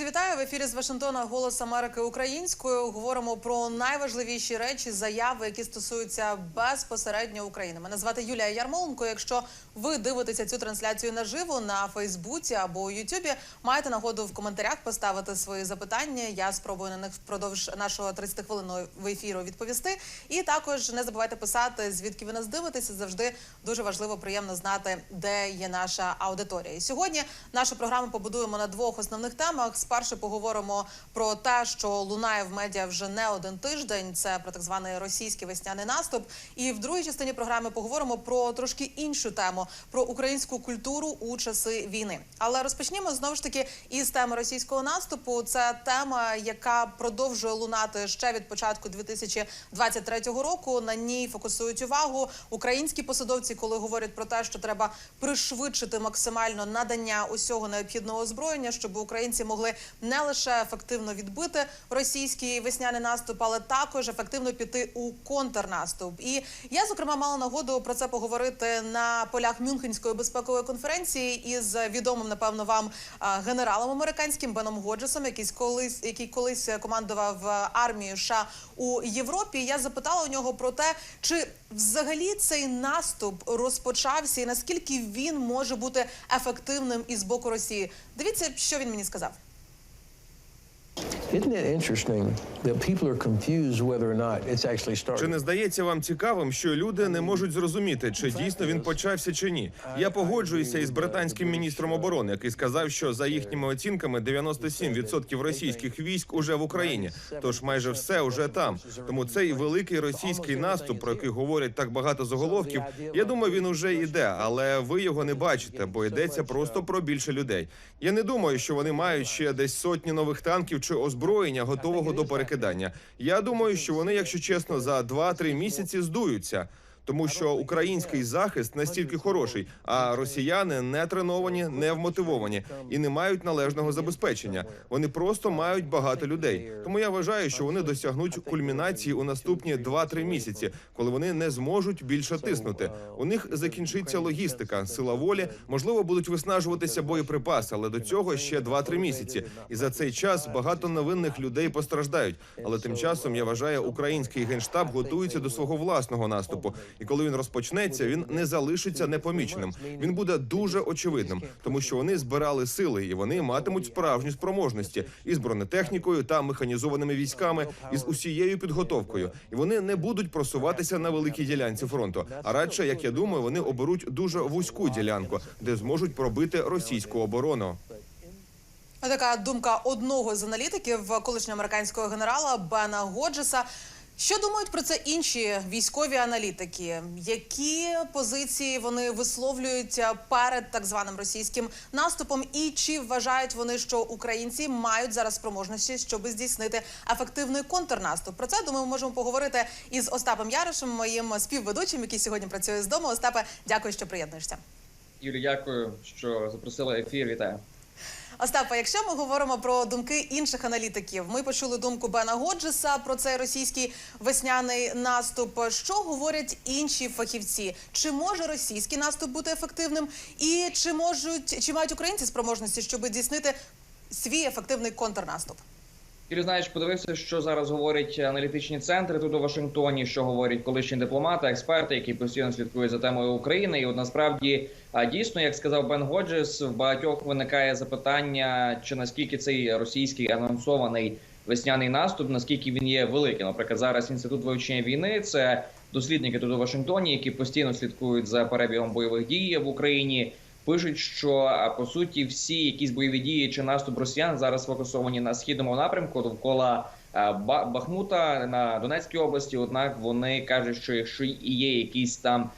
Друзі, вітаю в ефірі з Вашингтона Голос Америки українською. Говоримо про найважливіші речі, заяви, які стосуються безпосередньо України. Мене звати Юлія Ярмоленко. Якщо ви дивитеся цю трансляцію наживо на Фейсбуці або у Ютубі, маєте нагоду в коментарях поставити свої запитання. Я спробую на них впродовж нашого 30 хвилинного ефіру відповісти. І також не забувайте писати, звідки ви нас дивитеся. Завжди дуже важливо, приємно знати, де є наша аудиторія. І сьогодні нашу програму побудуємо на двох основних темах. Спершу поговоримо про те, що лунає в медіа вже не один тиждень. Це про так званий російський весняний наступ. І в другій частині програми поговоримо про трошки іншу тему про українську культуру у часи війни. Але розпочнімо знову ж таки із теми російського наступу. Це тема, яка продовжує лунати ще від початку 2023 року. На ній фокусують увагу українські посадовці, коли говорять про те, що треба пришвидшити максимально надання усього необхідного озброєння, щоб українці могли не лише ефективно відбити російський весняний наступ, але також ефективно піти у контрнаступ. І я зокрема мала нагоду про це поговорити на полях Мюнхенської безпекової конференції із відомим, напевно, вам генералом американським Беном Годжесом, який колись, який колись командував армією США у Європі. Я запитала у нього про те, чи взагалі цей наступ розпочався, і наскільки він може бути ефективним із боку Росії. Дивіться, що він мені сказав. Чи не здається вам цікавим, що люди не можуть зрозуміти, чи дійсно він почався чи ні? Я погоджуюся із британським міністром оборони, який сказав, що за їхніми оцінками 97% російських військ уже в Україні. Тож майже все уже там. Тому цей великий російський наступ, про який говорять так багато заголовків, я думаю, він уже йде, але ви його не бачите, бо йдеться просто про більше людей. Я не думаю, що вони мають ще десь сотні нових танків чи озброєння, готового до перекидання. Я думаю, що вони, якщо чесно, за 2-3 місяці здуються. Тому що український захист настільки хороший, а росіяни не треновані, не вмотивовані і не мають належного забезпечення. Вони просто мають багато людей. Тому я вважаю, що вони досягнуть кульмінації у наступні 2-3 місяці, коли вони не зможуть більше тиснути. У них закінчиться логістика, сила волі, можливо, будуть виснажуватися боєприпаси, але до цього ще 2-3 місяці. І за цей час багато невинних людей постраждають. Але тим часом я вважаю, український генштаб готується до свого власного наступу. І коли він розпочнеться, він не залишиться непоміченим. Він буде дуже очевидним, тому що вони збирали сили і вони матимуть справжні спроможності із бронетехнікою та механізованими військами, із усією підготовкою. І вони не будуть просуватися на великій ділянці фронту. А радше, як я думаю, вони оберуть дуже вузьку ділянку, де зможуть пробити російську оборону. Така думка одного з аналітиків колишнього американського генерала Бена Годжеса. Що думають про це інші військові аналітики? Які позиції вони висловлюють перед так званим російським наступом? І чи вважають вони, що українці мають зараз спроможності, щоб здійснити ефективний контрнаступ? Про це думаю, ми можемо поговорити із Остапом Ярошем, моїм співведучим, який сьогодні працює з дому. Остапе, дякую, що приєднуєшся. Юлі, дякую, що запросили ефір. Вітаю. Остапа, якщо ми говоримо про думки інших аналітиків, ми почули думку Бена Годжеса про цей російський весняний наступ. Що говорять інші фахівці? Чи може російський наступ бути ефективним? І чи можуть чи мають українці спроможності, щоб здійснити свій ефективний контрнаступ? Юлі, знаєш, подивився, що зараз говорять аналітичні центри тут у Вашингтоні, що говорять колишні дипломати, експерти, які постійно слідкують за темою України. І от насправді дійсно, як сказав Бен Годжес, в багатьох виникає запитання, чи наскільки цей російський анонсований весняний наступ, наскільки він є великий. Наприклад, зараз інститут вивчення війни це дослідники тут у Вашингтоні, які постійно слідкують за перебігом бойових дій в Україні. Пишуть, що по суті всі якісь бойові дії чи наступ росіян зараз фокусовані на східному напрямку довкола Ба- Бахмута на Донецькій області. Однак вони кажуть, що якщо і є якийсь там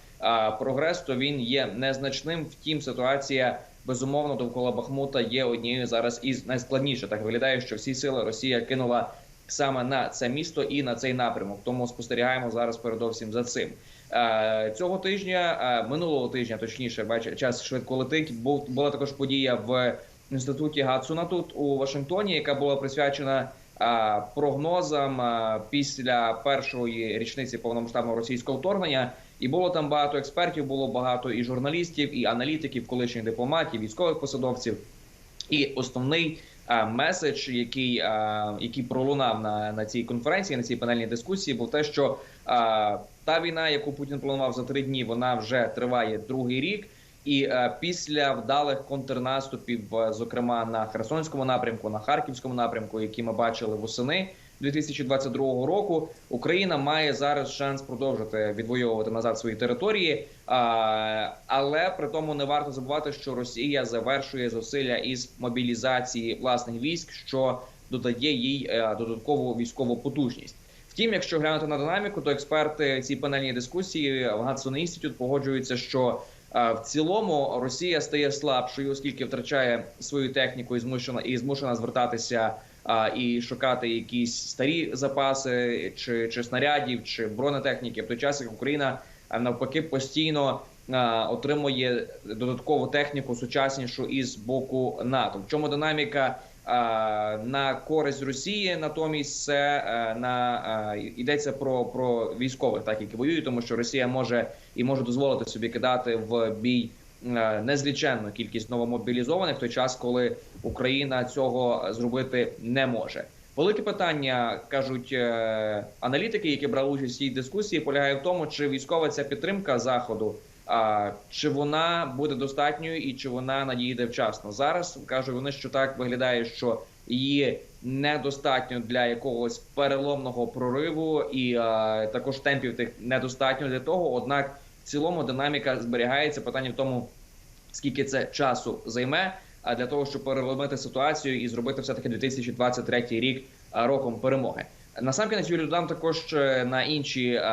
прогрес, то він є незначним. Втім, ситуація безумовно довкола Бахмута є однією зараз із найскладніших. Так виглядає, що всі сили Росія кинула саме на це місто і на цей напрямок. Тому спостерігаємо зараз передовсім за цим. Е, Цього тижня, е, минулого тижня, точніше, бач, час швидко летить. Була також подія в інституті Гатсуна тут у Вашингтоні, яка була присвячена е, прогнозам після першої річниці повномасштабного російського вторгнення. І було там багато експертів, було багато і журналістів, і аналітиків, колишніх дипломатів, військових посадовців. І основний меседж, який, який пролунав на, на цій конференції, на цій панельній дискусії, був те, що та війна, яку Путін планував за три дні, вона вже триває другий рік. І після вдалих контрнаступів, зокрема на Херсонському напрямку, на Харківському напрямку, які ми бачили восени 2022 року, Україна має зараз шанс продовжити відвоювати назад свої території. Але при тому не варто забувати, що Росія завершує зусилля із мобілізації власних військ, що додає їй е, додаткову військову потужність. Втім, якщо глянути на динаміку, то експерти цій панельній дискусії в Гатсон Інститут погоджуються, що е, в цілому Росія стає слабшою, оскільки втрачає свою техніку і змушена і змушена звертатися а, і шукати якісь старі запаси, чи, чи снарядів, чи бронетехніки. В той час як Україна навпаки постійно а, отримує додаткову техніку сучаснішу із боку НАТО. В чому динаміка? На користь Росії натомість це е, на йдеться про, про військових, так які воюють, тому що Росія може і може дозволити собі кидати в бій е, незліченну кількість новомобілізованих в той час, коли Україна цього зробити не може. Велике питання кажуть е, аналітики, які брали участь в цій дискусії, полягає в тому, чи військова ця підтримка заходу, чи вона буде достатньою і чи вона надійде вчасно. Зараз кажуть вони, що так виглядає, що її недостатньо для якогось переломного прориву, і е, також темпів тих недостатньо для того. Однак цілому динаміка зберігається. Питання в тому, скільки це часу займе, а для того, щоб переломити ситуацію і зробити все таки 2023 рік роком перемоги. Насамкінець Юрій додам також е, на інші а,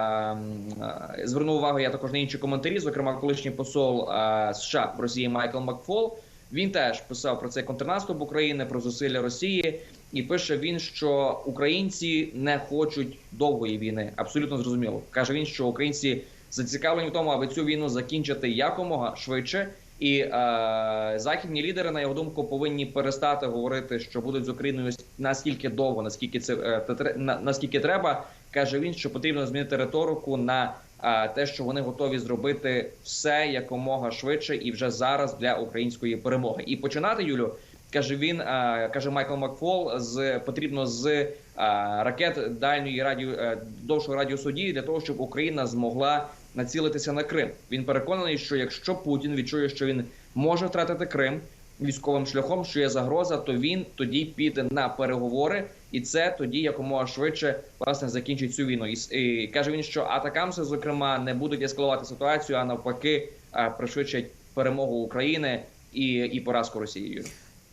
а, звернув увагу. Я також на інші коментарі. Зокрема, колишній посол США в Росії Майкл Макфол. Він теж писав про цей контрнаступ України, про зусилля Росії, і пише він, що українці не хочуть довгої війни. Абсолютно зрозуміло. каже він, що українці зацікавлені в тому, аби цю війну закінчити якомога швидше. І е, західні лідери, на його думку, повинні перестати говорити, що будуть з Україною наскільки довго, наскільки це е, на, наскільки треба. каже він, що потрібно змінити риторику на е, те, що вони готові зробити все якомога швидше і вже зараз для української перемоги. І починати Юлю каже він, е, каже Майкл Макфол, з потрібно з е, ракет дальньої радіо е, довшого радіосудії для того, щоб Україна змогла націлитися на Крим. Він переконаний, що якщо Путін відчує, що він може втратити Крим військовим шляхом, що є загроза, то він тоді піде на переговори, і це тоді якомога швидше власне закінчить цю війну. І, і каже він, що атакамси, зокрема, не будуть ескалувати ситуацію, а навпаки, е, пришвидшать перемогу України і, і поразку Росії.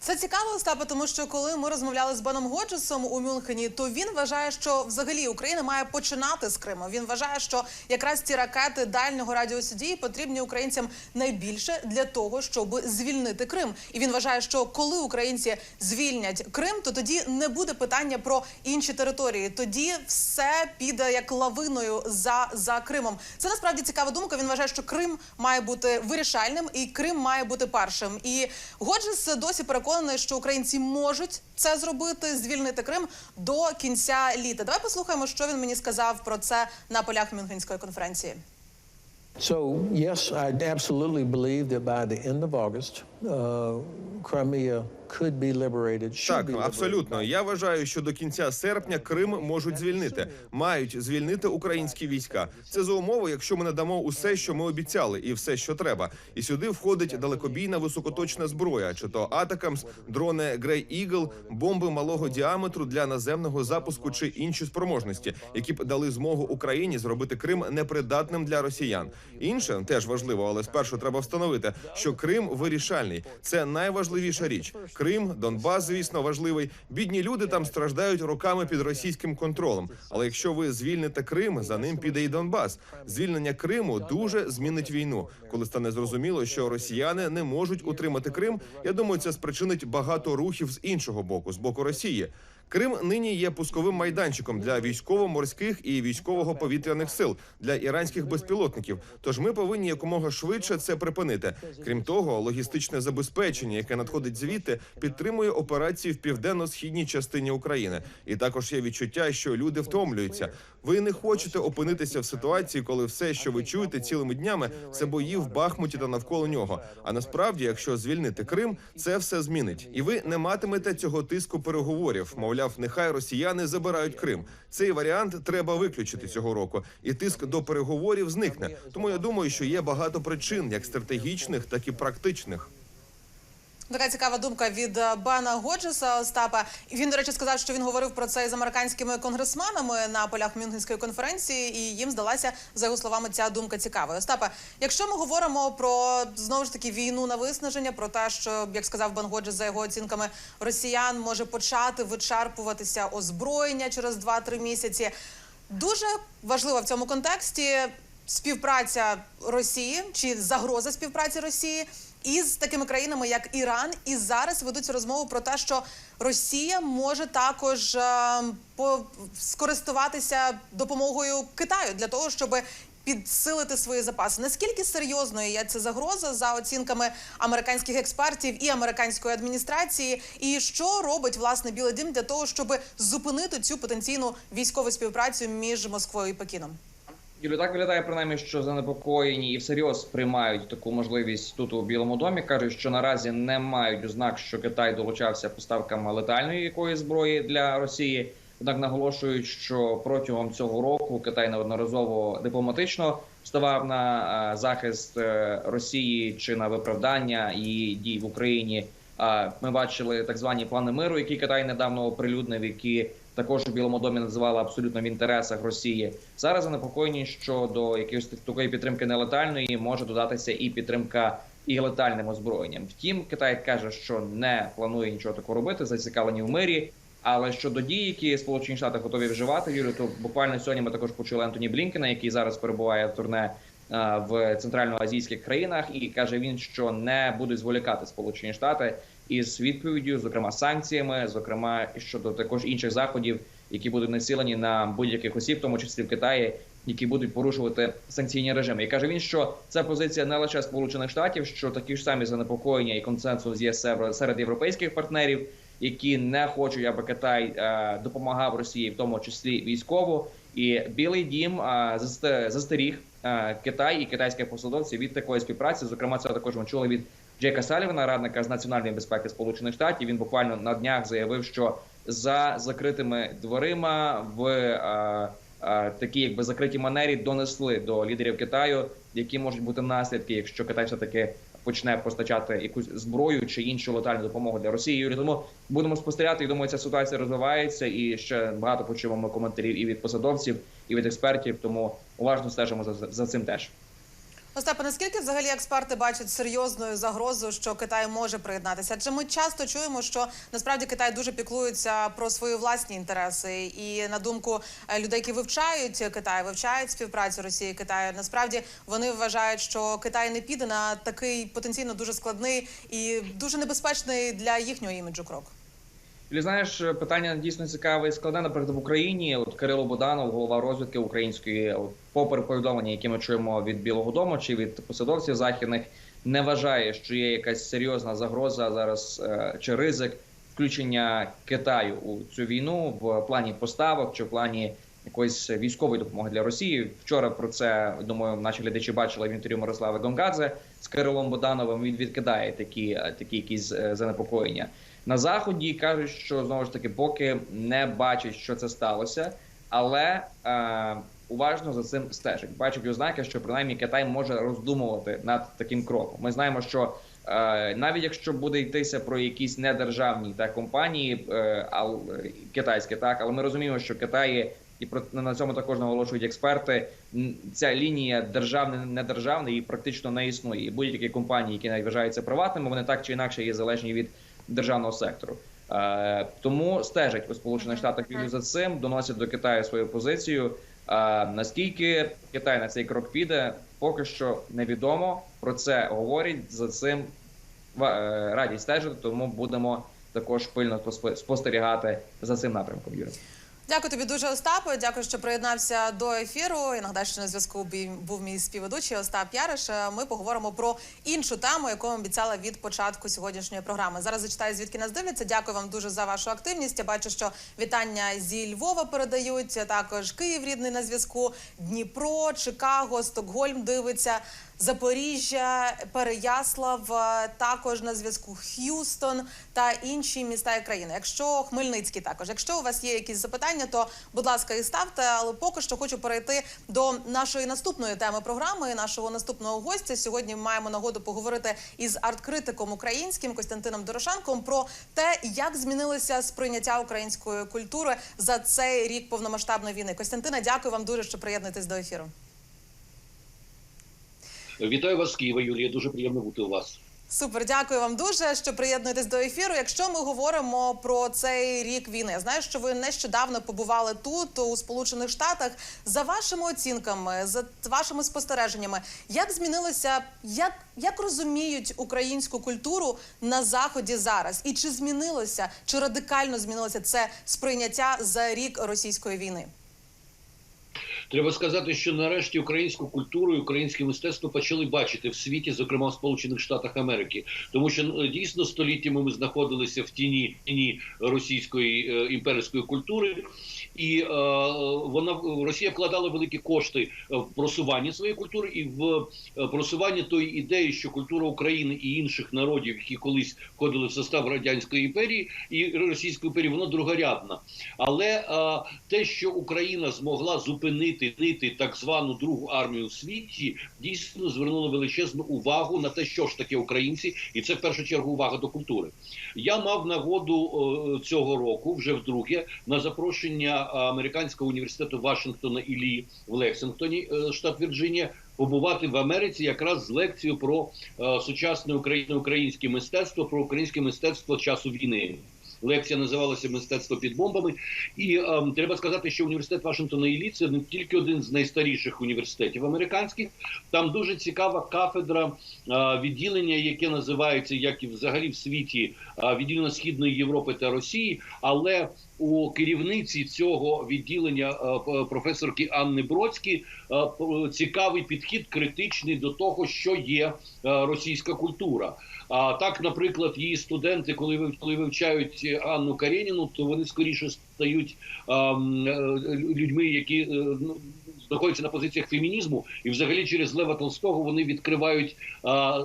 Це цікаво, Остапе, тому що коли ми розмовляли з Беном Годжесом у Мюнхені, то він вважає, що взагалі Україна має починати з Криму. Він вважає, що якраз ці ракети дальнього радіосудії потрібні українцям найбільше для того, щоб звільнити Крим. І він вважає, що коли українці звільнять Крим, то тоді не буде питання про інші території. Тоді все піде як лавиною за, за Кримом. Це насправді цікава думка. Він вважає, що Крим має бути вирішальним, і Крим має бути першим. І Годжес досі переконаний, що українці можуть це зробити, звільнити Крим до кінця літа. Давай послухаємо, що він мені сказав про це на полях Мюнхенської конференції. So, yes, I absolutely believe that by the end of August, Should Так, абсолютно. Я вважаю, що до кінця серпня Крим можуть звільнити. Мають звільнити українські війська. Це за умови, якщо ми надамо усе, що ми обіцяли, і все, що треба. І сюди входить далекобійна високоточна зброя, чи то Атакамс, дрони Grey Eagle, бомби малого діаметру для наземного запуску чи інші спроможності, які б дали змогу Україні зробити Крим непридатним для росіян. Інше теж важливо, але спершу треба встановити, що Крим вирішальний. Це найважливіша річ. Крим, Донбас, звісно, важливий. Бідні люди там страждають роками під російським контролем. Але якщо ви звільните Крим, за ним піде і Донбас. Звільнення Криму дуже змінить війну. Коли стане зрозуміло, що росіяни не можуть утримати Крим, я думаю, це спричинить багато рухів з іншого боку, з боку Росії. Крим нині є пусковим майданчиком для військово-морських і військового-повітряних сил для іранських безпілотників. Тож ми повинні якомога швидше це припинити. Крім того, логістичне забезпечення, яке надходить звідти, підтримує операції в південно-східній частині України. І також є відчуття, що люди втомлюються. Ви не хочете опинитися в ситуації, коли все, що ви чуєте цілими днями, це бої в Бахмуті та навколо нього. А насправді, якщо звільнити Крим, це все змінить, і ви не матимете цього тиску переговорів. Мовляв, нехай росіяни забирають Крим. Цей варіант треба виключити цього року, і тиск до переговорів зникне. Тому я думаю, що є багато причин, як стратегічних, так і практичних. Така цікава думка від е, Бена Годжеса Остапа. Він, до речі, сказав, що він говорив про це з американськими конгресменами на полях Мюнхенської конференції, і їм здалася за його словами ця думка цікавою. Остапа, якщо ми говоримо про знову ж таки війну на виснаження, про те, що як сказав Бен Годжес, за його оцінками, росіян може почати вичерпуватися озброєння через 2-3 місяці. Дуже важливо в цьому контексті співпраця Росії чи загроза співпраці Росії із такими країнами, як Іран, і зараз ведуться розмови про те, що Росія може також е, по скористуватися допомогою Китаю для того, щоб підсилити свої запаси. Наскільки серйозною є ця загроза за оцінками американських експертів і американської адміністрації, і що робить власне Білий Дім для того, щоб зупинити цю потенційну військову співпрацю між Москвою і Пекіном? Юлі, так виглядає принаймні, що занепокоєні і всерйоз приймають таку можливість тут у Білому домі. кажуть, що наразі не мають ознак, що Китай долучався поставками летальної якоїсь зброї для Росії. Однак наголошують, що протягом цього року Китай неодноразово дипломатично ставав на е, захист е, Росії чи на виправдання її дій в Україні. А Ми бачили так звані плани миру, які Китай недавно оприлюднив, які також у Білому домі називали абсолютно в інтересах Росії. Зараз занепокоєні, що до якоїсь такої підтримки нелетальної може додатися і підтримка і летальним озброєнням. Втім, Китай каже, що не планує нічого такого робити, зацікавлені в мирі. Але щодо дій, які Сполучені Штати готові вживати, Юрію, то буквально сьогодні ми також почули Антоні Блінкена, який зараз перебуває в турне е, в центральноазійських країнах, і каже він, що не будуть зволікати Сполучені Штати із відповіддю, зокрема санкціями, зокрема щодо також інших заходів, які будуть націлені на будь-яких осіб, в тому числі в Китаї, які будуть порушувати санкційні режими. І каже він, що це позиція не лише Сполучених Штатів, що такі ж самі занепокоєння і консенсус є серед європейських партнерів, які не хочуть, аби Китай е, допомагав Росії, в тому числі військово. І Білий Дім е, заст- застеріг е, Китай і китайських посадовців від такої співпраці. Зокрема, це також ми чули від Джейка Салівана, радника з національної безпеки Сполучених Штатів. Він буквально на днях заявив, що за закритими дверима в е, е, такі, якби закриті манері, донесли до лідерів Китаю, які можуть бути наслідки, якщо Китай все таки почне постачати якусь зброю чи іншу летальну допомогу для Росії. Юрій, тому будемо спостерігати. І думаю, ця ситуація розвивається, і ще багато почуємо коментарів і від посадовців, і від експертів. Тому уважно стежимо за, за цим теж. Остапе, наскільки взагалі експерти бачать серйозною загрозу, що Китай може приєднатися? Адже ми часто чуємо, що насправді Китай дуже піклується про свої власні інтереси, і на думку е, людей, які вивчають Китай, вивчають співпрацю Росії і Китаю. Насправді вони вважають, що Китай не піде на такий потенційно дуже складний і дуже небезпечний для їхнього іміджу крок. І знаєш, питання дійсно цікаве і складне, наприклад, в Україні. От Кирило Боданов, голова розвідки української, от, попри повідомлення, які ми чуємо від Білого Дому чи від посадовців західних, не вважає, що є якась серйозна загроза зараз е, чи ризик включення Китаю у цю війну в плані поставок чи в плані якоїсь військової допомоги для Росії. Вчора про це думаю, наші глядачі бачили в інтерв'ю Мирослава Гонгадзе з Кирилом Бодановим. Він відкидає такі, е, такі якісь е, занепокоєння. На заході кажуть, що знову ж таки поки не бачать, що це сталося, але е, уважно за цим стежать. Бачать ознаки, що принаймні Китай може роздумувати над таким кроком. Ми знаємо, що е, навіть якщо буде йтися про якісь недержавні та компанії, е, ал, китайські, так але ми розуміємо, що Китай і про на цьому також наголошують експерти. Ця лінія державне недержавна і практично не існує. І будь-які компанії, які навіть вважаються приватними, вони так чи інакше є залежні від державного сектору. Е, тому стежать у Сполучених Штатах Юрій, за цим, доносять до Китаю свою позицію. Е, наскільки Китай на цей крок піде, поки що невідомо. Про це говорять за цим е, раді стежити, тому будемо також пильно спостерігати за цим напрямком. Юрій. Дякую тобі дуже, Остапе. Дякую, що приєднався до ефіру. І нагадаю, що на зв'язку був мій співведучий Остап Яриш. Е, Ми поговоримо про іншу тему, яку обіцяла від початку сьогоднішньої програми. Зараз зачитаю, звідки нас дивляться. Дякую вам дуже за вашу активність. Я бачу, що вітання зі Львова передають. Також Київ рідний на зв'язку, Дніпро, Чикаго, Стокгольм дивиться. Запоріжжя, Переяслав, е, також на зв'язку Х'юстон та інші міста і країни. Якщо Хмельницький також, якщо у вас є якісь запитання, то будь ласка, і ставте. Але поки що хочу перейти до нашої наступної теми програми, нашого наступного гостя. Сьогодні маємо нагоду поговорити із арт-критиком українським Костянтином Дорошенком про те, як змінилося сприйняття української культури за цей рік повномасштабної війни. Костянтина, дякую вам дуже, що приєднуєтесь до ефіру. Вітаю вас з Києва, Юлія. Дуже приємно бути у вас. Супер, дякую вам дуже, що приєднуєтесь до ефіру. Якщо ми говоримо про цей рік війни, я знаю, що ви нещодавно побували тут, у Сполучених Штатах. За вашими оцінками, за вашими спостереженнями, як змінилося, як, як розуміють українську культуру на заході зараз? І чи змінилося, чи радикально змінилося це сприйняття за рік російської війни? Треба сказати, що нарешті українську культуру і українське мистецтво почали бачити в світі, зокрема в Сполучених Штатах Америки, тому що ну, дійсно століттями ми знаходилися в тіні, тіні російської е, імперської культури, і е, вона Росія вкладала великі кошти в просування своєї культури і в е, просування тої ідеї, що культура України і інших народів, які колись входили в состав радянської імперії і Російської імперії, вона другорядна. Але е, те, що Україна змогла зупинити нити так звану другу армію в світі, дійсно звернуло величезну увагу на те, що ж таке українці, і це в першу чергу увага до культури. Я мав нагоду е, цього року, вже вдруге, на запрошення американського університету Вашингтона і Лі в Лексингтоні, е, штат Вірджинія. Побувати в Америці якраз з лекцією про е, сучасне українське мистецтво, про українське мистецтво часу війни. Лекція називалася Мистецтво під бомбами. І ем, треба сказати, що університет Вашингтона і Лі це не тільки один з найстаріших університетів американських. Там дуже цікава кафедра е, відділення, яке називається як і взагалі в світі е, відділення Східної Європи та Росії. Але у керівниці цього відділення е, професорки Анни Бродські е, цікавий підхід критичний до того, що є е, російська культура. А так, наприклад, її студенти, коли коли вивчають Анну Кареніну, то вони скоріше стають ем, е, людьми, які е, ну, знаходяться на позиціях фемінізму, і взагалі через Лева Толстого вони відкривають а, е,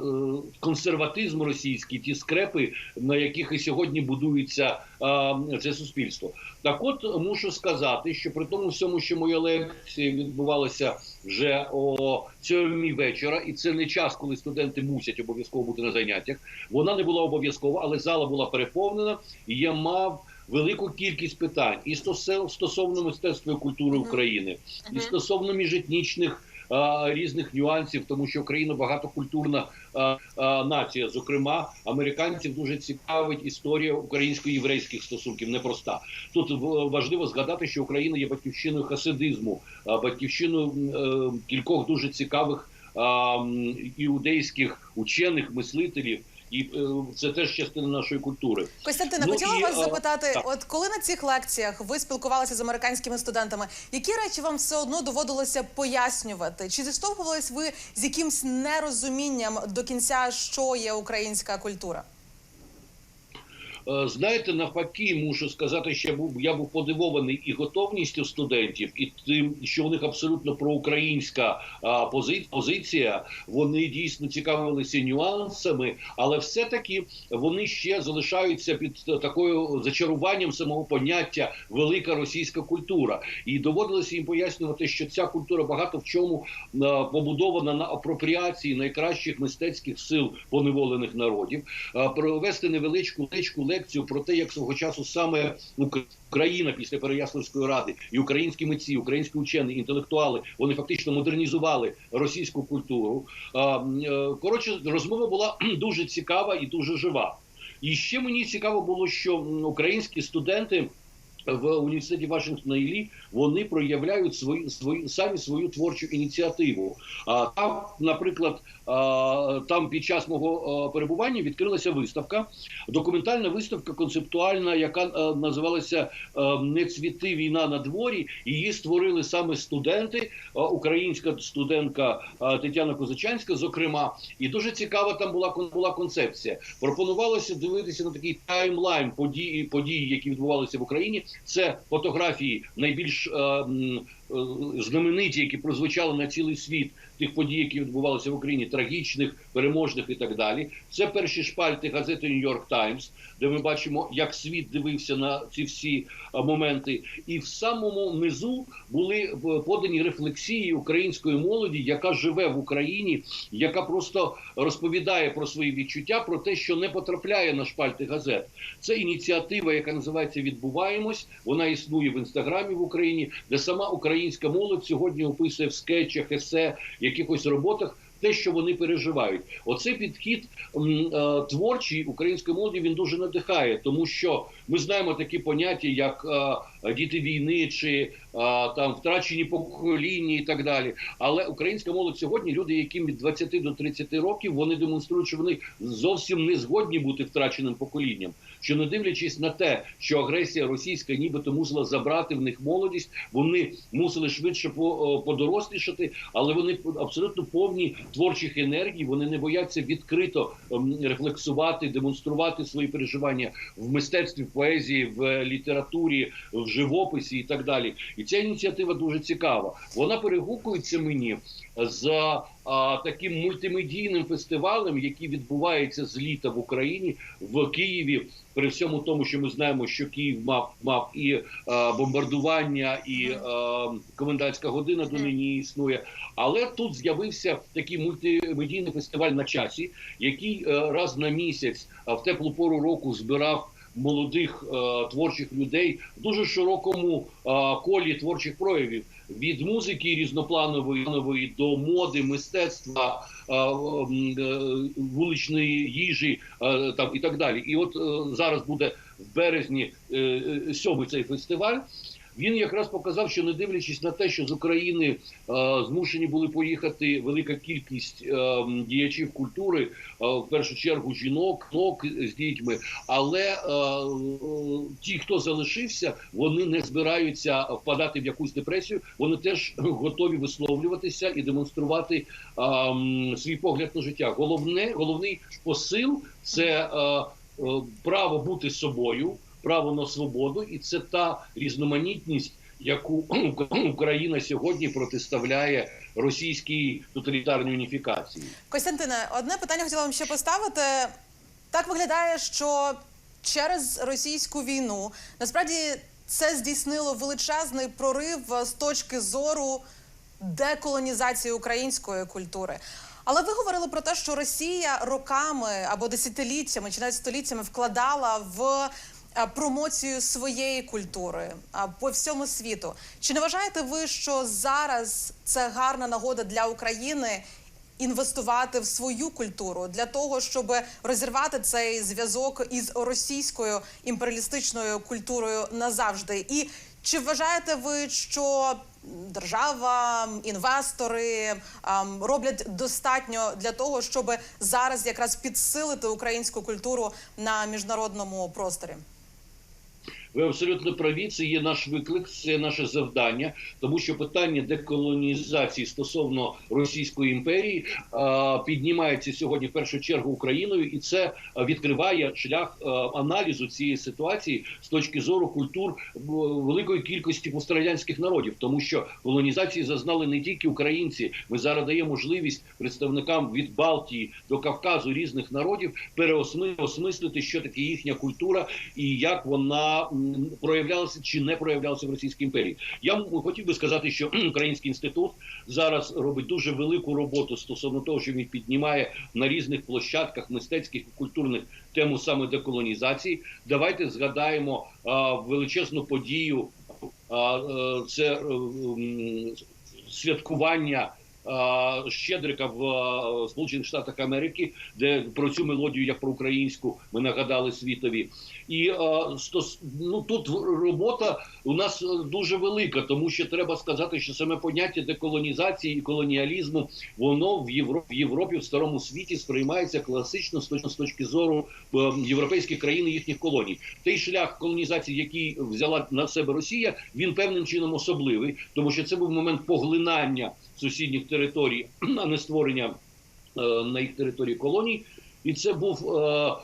консерватизм російський, ті скрепи, на яких і сьогодні будується а, це суспільство. Так, от мушу сказати, що при тому всьому, що моя лекція відбувалася вже о сьомій вечора, і це не час, коли студенти мусять обов'язково бути на заняттях. Вона не була обов'язкова, але зала була переповнена. І я мав велику кількість питань і стосов- стосовно мистецтва і культури України, і стосовно міжетнічних. Різних нюансів, тому що Україна багатокультурна нація. Зокрема, американців дуже цікавить історія українсько-єврейських стосунків. Непроста тут важливо згадати, що Україна є батьківщиною хасидизму, батьківщиною е, кількох дуже цікавих іудейських учених мислителів, і е, це теж частина нашої культури. Костянтина, Ну, хотіла і, вас запитати: так. от коли на цих лекціях ви спілкувалися з американськими студентами, які речі вам все одно доводилося пояснювати? Чи зіштовхувались ви з якимсь нерозумінням до кінця, що є українська культура? Е, Знаєте, навпаки, мушу сказати, що я був подивований і готовністю студентів, і тим, що у них абсолютно проукраїнська позиція. Вони дійсно цікавилися нюансами, але все-таки вони ще залишаються під е, такою зачаруванням самого поняття велика російська культура. І доводилося їм пояснювати, що ця культура багато в чому е, побудована на апропріації найкращих мистецьких сил поневолених народів, провести невеличку невеличку лекцію про те, як свого часу саме Україна після Переяславської ради і українські митці, українські учені, інтелектуали вони фактично модернізували російську культуру. Е, Коротше, розмова була дуже цікава і дуже жива. І ще мені цікаво було, що українські студенти. в університеті Вашингтона і Лі вони проявляють свої свої самі свою творчу ініціативу. А там, наприклад, там під час мого перебування відкрилася виставка, документальна виставка концептуальна, яка називалася Не цвіти війна на дворі. Її створили саме студенти, українська студентка Тетяна Козачанська, зокрема, і дуже цікава там була була концепція. Пропонувалося дивитися на такий таймлайн подій, подій, які відбувалися в Україні. Це фотографії найбільш знамениті, які прозвучали на цілий світ тих подій, які відбувалися в Україні, трагічних, переможних і так далі. Це перші шпальти газети Нью-Йорк Таймс, де ми бачимо, як світ дивився на ці всі е, моменти. І в самому низу були е, подані рефлексії української молоді, яка живе в Україні, яка просто розповідає про свої відчуття, про те, що не потрапляє на шпальти газет. Це ініціатива, яка називається Відбуваємось. Вона існує в інстаграмі в Україні, де сама українська молодь сьогодні описує в скетчах, есе, якихось роботах. Те, що вони переживають, оцей підхід е, творчий української молоді він дуже надихає, тому що ми знаємо такі поняття, як е, діти війни чи е, там втрачені покоління і так далі. Але українська молодь сьогодні, люди, яким від 20 до 30 років, вони демонструють, що вони зовсім не згодні бути втраченим поколінням. Що не дивлячись на те, що агресія російська нібито мусила забрати в них молодість, вони мусили швидше по- подорослішати, але вони абсолютно повні творчих енергій. Вони не бояться відкрито ем, рефлексувати, демонструвати свої переживання в мистецтві, в поезії, в літературі, в живописі і так далі. І ця ініціатива дуже цікава. Вона перегукується мені за а, таким мультимедійним фестивалем, який відбувається з літа в Україні в Києві. При всьому тому, що ми знаємо, що Київ мав мав і е, бомбардування, і е, комендантська година до нині існує. Але тут з'явився такий мультимедійний фестиваль на часі, який е, раз на місяць а, в теплу пору року збирав молодих е, творчих людей в дуже широкому е, колі творчих проявів. Від музики різнопланової планової до моди, мистецтва, е, вуличної їжі там і так далі. І от зараз буде в березні е, сьомий цей фестиваль. Він якраз показав, що не дивлячись на те, що з України е, змушені були поїхати велика кількість е, діячів культури, е, в першу чергу жінок, жінок з дітьми. Але е, е, ті, хто залишився, вони не збираються впадати в якусь депресію. Вони теж готові висловлюватися і демонструвати е, м, свій погляд на життя. Головне, головний посил це е, е, право бути собою право на свободу, і це та різноманітність, яку Україна сьогодні протиставляє російській тоталітарній уніфікації. Костянтине, одне питання хотіла вам ще поставити. Так виглядає, що через російську війну насправді це здійснило величезний прорив з точки зору деколонізації української культури. Але ви говорили про те, що Росія роками або десятиліттями чи навіть століттями вкладала в е, промоцію своєї культури по всьому світу. Чи не вважаєте ви, що зараз це гарна нагода для України інвестувати в свою культуру для того, щоб розірвати цей зв'язок із російською імперіалістичною культурою назавжди? І чи вважаєте ви, що держава, інвестори ам, роблять достатньо для того, щоб зараз якраз підсилити українську культуру на міжнародному просторі? Ви абсолютно праві. Це є наш виклик, це наше завдання, тому що питання деколонізації стосовно Російської імперії піднімається сьогодні в першу чергу Україною, і це відкриває шлях аналізу цієї ситуації з точки зору культур великої кількості пострадянських народів, тому що колонізації зазнали не тільки українці. Ми зараз даємо можливість представникам від Балтії до Кавказу різних народів переосмислити, що таке їхня культура і як вона м, проявлялася чи не проявлялася в Російській імперії. Я хотів би сказати, що Український інститут зараз робить дуже велику роботу стосовно того, що він піднімає на різних площадках мистецьких і культурних тему саме деколонізації. Давайте згадаємо а, величезну подію. А, е, це е, м, святкування а, Щедрика в Сполучених Штатах Америки, де про цю мелодію, як про українську, ми нагадали світові. І а, ну, тут робота у нас е, дуже велика, тому що треба сказати, що саме поняття деколонізації і колоніалізму воно в Європі, в Європі в старому світі сприймається класично з точки, зору е, європейських країн і їхніх колоній. Той шлях колонізації, який взяла на себе Росія, він певним чином особливий, тому що це був момент поглинання сусідніх територій, а не створення е, на їх території колоній. І це був е,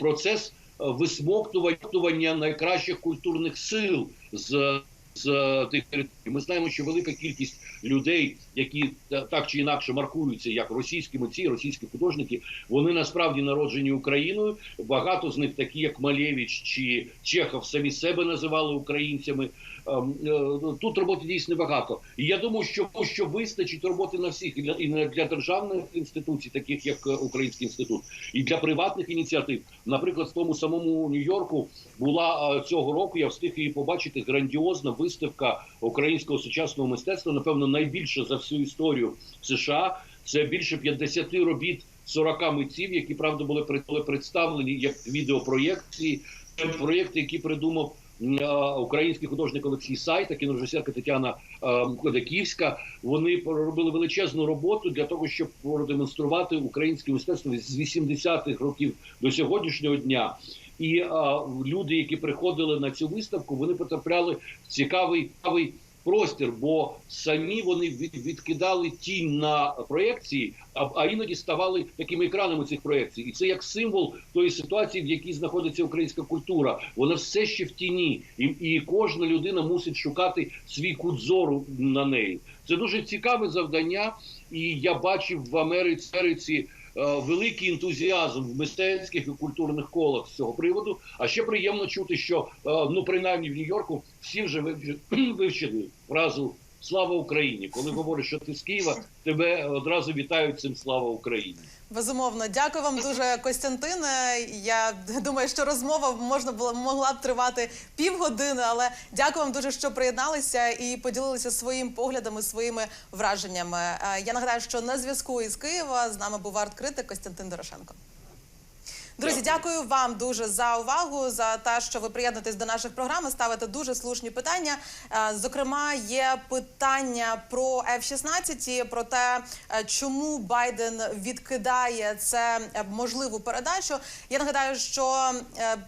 процес е, висмоктування найкращих культурних сил з, з тих територій. Ми знаємо, що велика кількість людей, які так чи інакше маркуються як російські митці, російські художники, вони насправді народжені Україною. Багато з них, такі як Малєвич чи Чехов, самі себе називали українцями. Ем, е, Тут роботи дійсно багато. І я думаю, що, що вистачить роботи на всіх і для, і для державних інституцій, таких як е, Український інститут, і для приватних ініціатив. Наприклад, в тому самому Нью-Йорку була е, цього року. Я встиг її побачити грандіозна виставка українського сучасного мистецтва. Напевно, найбільша за всю історію США. Це більше 50 робіт 40 митців, які правда були пред- були представлені як відеопроєкції. Проєкти, які придумав український художник Олексій Сайта, кінорежисерка Тетяна е, Кодаківська. Вони проробили величезну роботу для того, щоб продемонструвати українське мистецтво з 80-х років до сьогоднішнього дня. І а, люди, які приходили на цю виставку, вони потрапляли в цікавий простір, бо самі вони від, відкидали тінь на проекції, а, іноді ставали такими екранами цих проекцій. І це як символ тої ситуації, в якій знаходиться українська культура. Вона все ще в тіні, і, і кожна людина мусить шукати свій кут зору на неї. Це дуже цікаве завдання, і я бачив в Америці. Е, великий ентузіазм в мистецьких і культурних колах з цього приводу. А ще приємно чути, що е, ну принаймні в Нью-Йорку всі вже вивчили фразу Слава Україні! Коли говориш, що ти з Києва, тебе одразу вітають цим Слава Україні. Безумовно, дякую вам дуже, Костянтине. Я думаю, що розмова можна була могла б тривати півгодини, але дякую вам дуже, що приєдналися і поділилися своїм поглядами, своїми враженнями. Е, Я нагадаю, що на зв'язку із Києва з нами був арт-критик Костянтин Дорошенко. Друзі, дякую вам дуже за увагу, за те, що ви приєднуєтесь до наших програм, і ставите дуже слушні питання. Е, Зокрема, є питання про F-16 про те, е, чому Байден відкидає це е, можливу передачу. Я нагадаю, що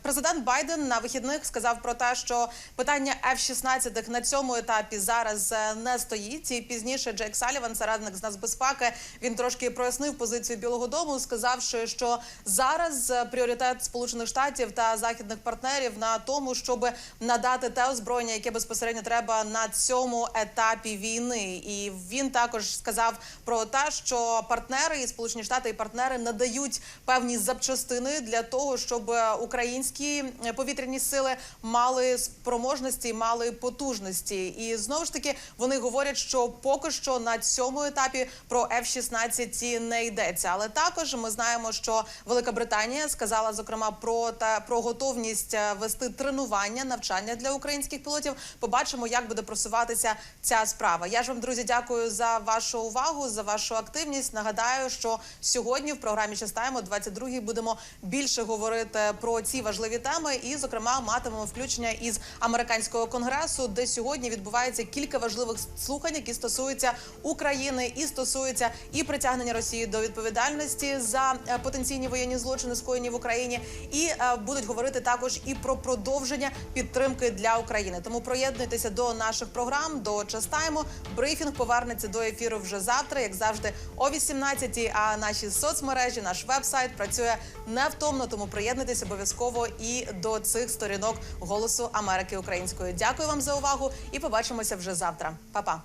президент Байден на вихідних сказав про те, що питання F-16 на цьому етапі зараз не стоїть. І пізніше Джейк Саліван, соратник з нацбезпеки, він трошки прояснив позицію Білого Дому, сказавши, що зараз пріоритет Сполучених Штатів та західних партнерів на тому, щоб надати те озброєння, яке безпосередньо треба на цьому етапі війни. І він також сказав про те, що партнери і Сполучені Штати і партнери надають певні запчастини для того, щоб е, українські е, повітряні сили мали спроможності, мали потужності. І знову ж таки вони говорять, що поки що на цьому етапі про F-16 не йдеться. Але також ми знаємо, що Велика Британія сказала зокрема про та про готовність е, вести тренування, навчання для українських пілотів. Побачимо, як буде просуватися ця справа. Я ж вам, друзі, дякую за вашу увагу, за вашу активність. Нагадаю, що сьогодні в програмі «Частаємо» 22-й будемо більше говорити про ці важливі теми, і, зокрема, матимемо включення із американського конгресу, де сьогодні відбувається кілька важливих слухань, які стосуються України і стосуються і притягнення Росії до відповідальності за е, потенційні воєнні злочини, скоєні в Україні, і е, будуть говорити також і про продовження підтримки для України. Тому приєднуйтеся до наших програм, до частайму. Брифінг повернеться до ефіру вже завтра, як завжди, о 18-й. А наші соцмережі, наш вебсайт працює невтомно. Тому приєднуйтесь обов'язково і до цих сторінок голосу Америки української. Дякую вам за увагу і побачимося вже завтра. Па-па.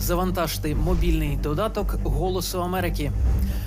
Завантажте мобільний додаток Голосу Америки.